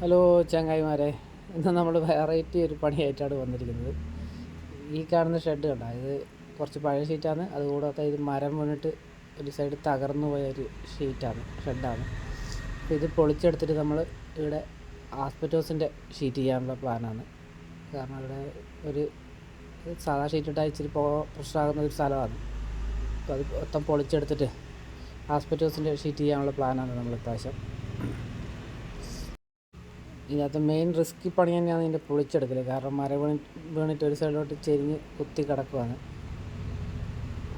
Hello ചങ്ങായിമാരെ ഇന്ന് നമ്മൾ വെറൈറ്റി ഒരു പണിയായിട്ടാണ് വന്നിരിക്കുന്നത്. ഈ കാണുന്ന ഷെഡ് കണ്ട? ഇത് കുറച്ച് പഴയ ഷീറ്റാണ് അതുകൂടാതെ ഇത് മരം വീണിട്ട് ഒരു സൈഡ് തകർന്നു പോയ ഒരു ഷീറ്റാണ് ഷെഡാണ് അപ്പോൾ ഇത് പൊളിച്ചെടുത്തിട്ട് നമ്മൾ ഇവിടെ ആസ്പെറ്റോസിന്റെ ഷീറ്റ് ചെയ്യാനുള്ള പ്ലാനാണ് കാരണം ഇവിടെ ഒരു സാധാ ഷീറ്റ് ഇട്ടാൽ ഇച്ചിരി പോ പ്രശ്നമാകുന്ന ഒരു സ്ഥലമാണ്. അപ്പോൾ അത് മൊത്തം പൊളിച്ചെടുത്തിട്ട് ആസ്പെറ്റോസിന്റെ ഷീറ്റ് ചെയ്യാനുള്ള പ്ലാനാണ് നമ്മൾ ഇപ്രാവശ്യം ഇതിനകത്ത് മെയിൻ റിസ്കി പണി തന്നെയാണ് ഇതിന്റെ പൊളിച്ചെടുക്കൽ കാരണം മര വീണി വീണിട്ട് ഒരു സൈഡിലോട്ട് ചെരിഞ്ഞ് കുത്തി കിടക്കുവാണ്.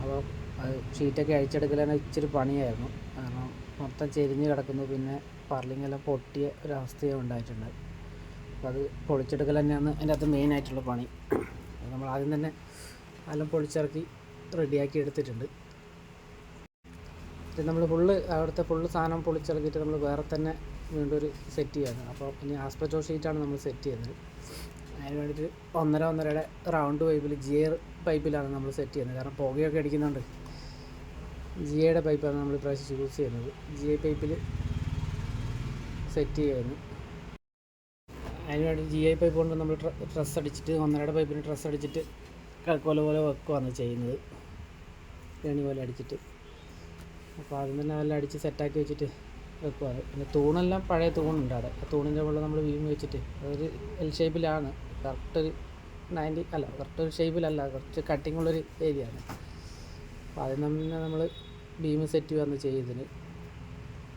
അപ്പോൾ അത് ഷീറ്റൊക്കെ അഴിച്ചെടുക്കലാണ് ഇച്ചിരി പണിയായിരുന്നു. കാരണം മൊത്തം ചെരിഞ്ഞ് കിടക്കുന്നു. പിന്നെ പർലിങ്ങെല്ലാം പൊട്ടിയ ഒരവസ്ഥയും ഉണ്ടായിട്ടുണ്ട്. അപ്പോൾ അത് പൊളിച്ചെടുക്കൽ തന്നെയാണ് അതിന്റെ അകത്ത് മെയിനായിട്ടുള്ള പണി. നമ്മൾ ആദ്യം തന്നെ എല്ലാം പൊളിച്ചിറക്കി റെഡിയാക്കി എടുത്തിട്ടുണ്ട്. നമ്മൾ ഫുള്ള് അവിടുത്തെ ഫുള്ള് സാധനം പൊളിച്ചിറക്കിയിട്ട് നമ്മൾ വേറെ തന്നെ വീണ്ടും ഒരു സെറ്റ് ചെയ്യാണ് അപ്പോൾ ഇനി ആസ്പെറ്റോ ഷീറ്റാണ് നമ്മൾ സെറ്റ് ചെയ്യുന്നത്. അതിന് വേണ്ടിയിട്ട് ഒന്നര ഒന്നരയുടെ റൗണ്ട് പൈപ്പിൽ ജിയർ പൈപ്പിലാണ് നമ്മൾ സെറ്റ് ചെയ്യുന്നത്. കാരണം പുകയൊക്കെ അടിക്കുന്നുണ്ട്. ജിയയുടെ പൈപ്പാണ് നമ്മൾ ഇപ്രാവശ്യം യൂസ് ചെയ്യുന്നത്. ജി ഐ പൈപ്പിൽ സെറ്റ് ചെയ്യുന്നു അതിന് വേണ്ടി ജി ഐ പൈപ്പ് കൊണ്ട് നമ്മൾ ഡ്രസ്സ് അടിച്ചിട്ട് ഒന്നരയുടെ പൈപ്പിന് ഡ്രസ്സ് അടിച്ചിട്ട് കൽക്കോല പോലെ വെക്കുകയാണ് ചെയ്യുന്നത്. ഏണി പോലെ അടിച്ചിട്ട്. അപ്പോൾ അതിൽ തന്നെ നല്ല അടിച്ച് സെറ്റാക്കി വെച്ചിട്ട് വെക്കുവാണ് പിന്നെ തൂണെല്ലാം പഴയ തൂണുണ്ട് അവിടെ ആ തൂണിന്റെ മുകളിൽ നമ്മൾ വീം വെച്ചിട്ട് അതൊരു എൽ ഷേപ്പിലാണ് കറക്റ്റ് ഒരു നയന്റി അല്ല കറക്റ്റ് ഒരു ഷേപ്പിലല്ല കുറച്ച് കട്ടിങ് ഉള്ളൊരു ഏരിയ ആണ് അപ്പോൾ അതിൽ തന്നെ നമ്മൾ ബീം സെറ്റ് വന്ന് ചെയ്തതിന്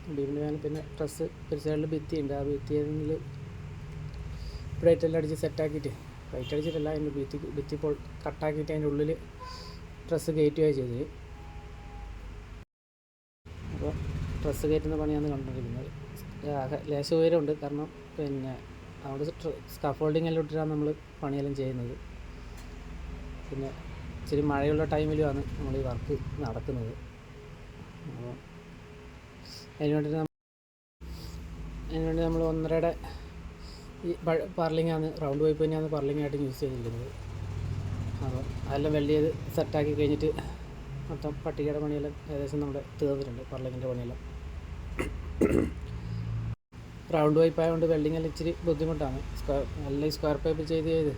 ബീമിന് വേണം പിന്നെ ഡ്രസ്സ് ഒരു സൈഡിൽ ഭിത്തിയുണ്ട് ആ ഭിത്തിയിൽ പ്ലേറ്റെല്ലാം അടിച്ച് സെറ്റാക്കിയിട്ട് പ്ലേറ്റ് അടിച്ചിട്ടല്ല അതിന്റെ ഭിത്തി ഭിത്തി ഇപ്പോൾ കട്ടാക്കിയിട്ട് അതിന്റെ ഉള്ളിൽ ഡ്രസ്സ് കയറ്റുകയാണ് ചെയ്തത്. ഡ്രസ്സ് കയറ്റുന്ന പണിയാണ് കണ്ടുകൊണ്ടിരുന്നത്. ലേശം ഉയരമുണ്ട്. കാരണം പിന്നെ അവിടെ സ്കഫോൾഡിങ് എല്ലാം ഇട്ടിട്ടാണ് നമ്മൾ പണിയെല്ലാം ചെയ്യുന്നത്. പിന്നെ ഇച്ചിരി മഴയുള്ള ടൈമിലുമാണ് നമ്മൾ ഈ വർക്ക് നടക്കുന്നത്. അപ്പോൾ അതിനുവേണ്ടി നമ്മൾ അതിനുവേണ്ടി അതിന് വേണ്ടി നമ്മൾ ഒന്നരയുടെ ഈ പർലിങ്ങാണ് റൗണ്ട് പൈപ്പ് തന്നെയാണ് പർലിങ്ങായിട്ട് യൂസ് ചെയ്തിരിക്കുന്നത്. അപ്പോൾ അതെല്ലാം വെൽഡ് ചെയ്ത് സെറ്റാക്കി കഴിഞ്ഞിട്ട് മൊത്തം പട്ടികയുടെ പണിയെല്ലാം ഏകദേശം നമ്മുടെ തീർന്നിട്ടുണ്ട് പർലിങ്ങിന്റെ പണിയെല്ലാം. റൗണ്ട് പൈപ്പ് ആയതുകൊണ്ട് വെൽഡിങ് എല്ലാം ഇച്ചിരി ബുദ്ധിമുട്ടാണ്. സ്ക്വയർ നല്ല ഈ സ്ക്വയർ പൈപ്പ് ചെയ്ത് ചെയ്ത്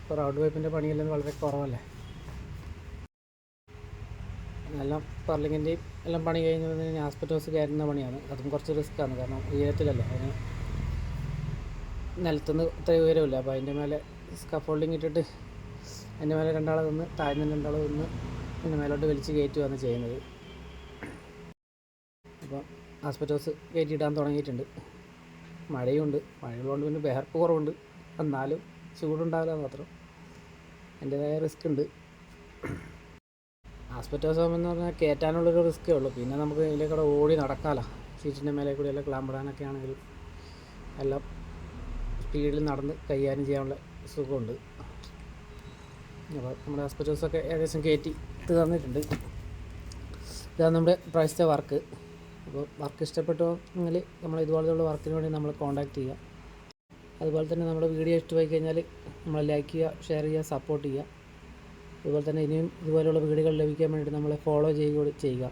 ഇപ്പോൾ റൗണ്ട് പൈപ്പിന്റെ പണിയെല്ലാം വളരെ കുറവല്ലേ? എല്ലാം പർലിങ്ങിന്റെയും എല്ലാം പണി കഴിഞ്ഞ് കഴിഞ്ഞാൽ ആസ്പെറ്റോസ് കയറുന്ന പണിയാണ്. അതും കുറച്ച് റിസ്ക്കാണ് കാരണം ഉയരത്തിലല്ലേ അതിന് നിലത്തുനിന്ന് ഇത്ര ഉയരമില്ല. അപ്പോൾ അതിന്റെ മേലെ സ്കഫോൾഡിങ് ഇട്ടിട്ട് അതിന്റെ മേലെ രണ്ടാളെ നിന്ന് താഴ്ന്ന രണ്ടാളെ നിന്ന് പിന്നെ മേലോട്ട് വലിച്ച് കയറ്റുകയാണ് ചെയ്യുന്നത്. അപ്പോൾ ആസ്പെറ്റോസ് കയറ്റിയിടാൻ തുടങ്ങിയിട്ടുണ്ട്. മഴയുണ്ട്. മഴയുള്ളതുകൊണ്ട് പിന്നെ വിയർപ്പ് കുറവുണ്ട്. എന്നാലും ചൂടുണ്ടാവില്ല മാത്രം. അതിന്റേതായ റിസ്ക് ഉണ്ട്. ആസ്പെറ്റോസ് എന്ന് പറഞ്ഞാൽ കയറ്റാനുള്ളൊരു റിസ്ക്കേ ഉള്ളൂ. പിന്നെ നമുക്ക് ഇതിലേക്കൂടെ ഓടി നടക്കാമല്ലോ സീറ്റിന്റെ മേലെ കൂടി എല്ലാം ക്ലാമ്പിടാനൊക്കെ ആണെങ്കിലും എല്ലാം സ്പീഡിൽ നടന്ന് കൈകാര്യം ചെയ്യാനുള്ള സുഖമുണ്ട്. അപ്പോൾ നമ്മുടെ ആസ്പെറ്റോസൊക്കെ ഏകദേശം കയറ്റി. തീർന്നിട്ടുണ്ട് ഇതാണ് നമ്മുടെ പ്രാവശ്യത്തെ വർക്ക് അപ്പോൾ വർക്ക് ഇഷ്ടപ്പെട്ടോ എങ്കിൽ നമ്മൾ ഇതുപോലെയുള്ള വർക്കിന് വേണ്ടി നമ്മൾ കോൺടാക്ട് ചെയ്യുക. അതുപോലെ തന്നെ നമ്മുടെ വീഡിയോ ഇഷ്ടമായി കഴിഞ്ഞാൽ നമ്മൾ ലൈക്ക് ചെയ്യുക ഷെയർ ചെയ്യുക സപ്പോർട്ട് ചെയ്യുക. അതുപോലെ തന്നെ ഇനിയും ഇതുപോലെയുള്ള വീഡിയോകൾ ലഭിക്കാൻ വേണ്ടിയിട്ട് നമ്മളെ ഫോളോ ചെയ്യുക ചെയ്യുക.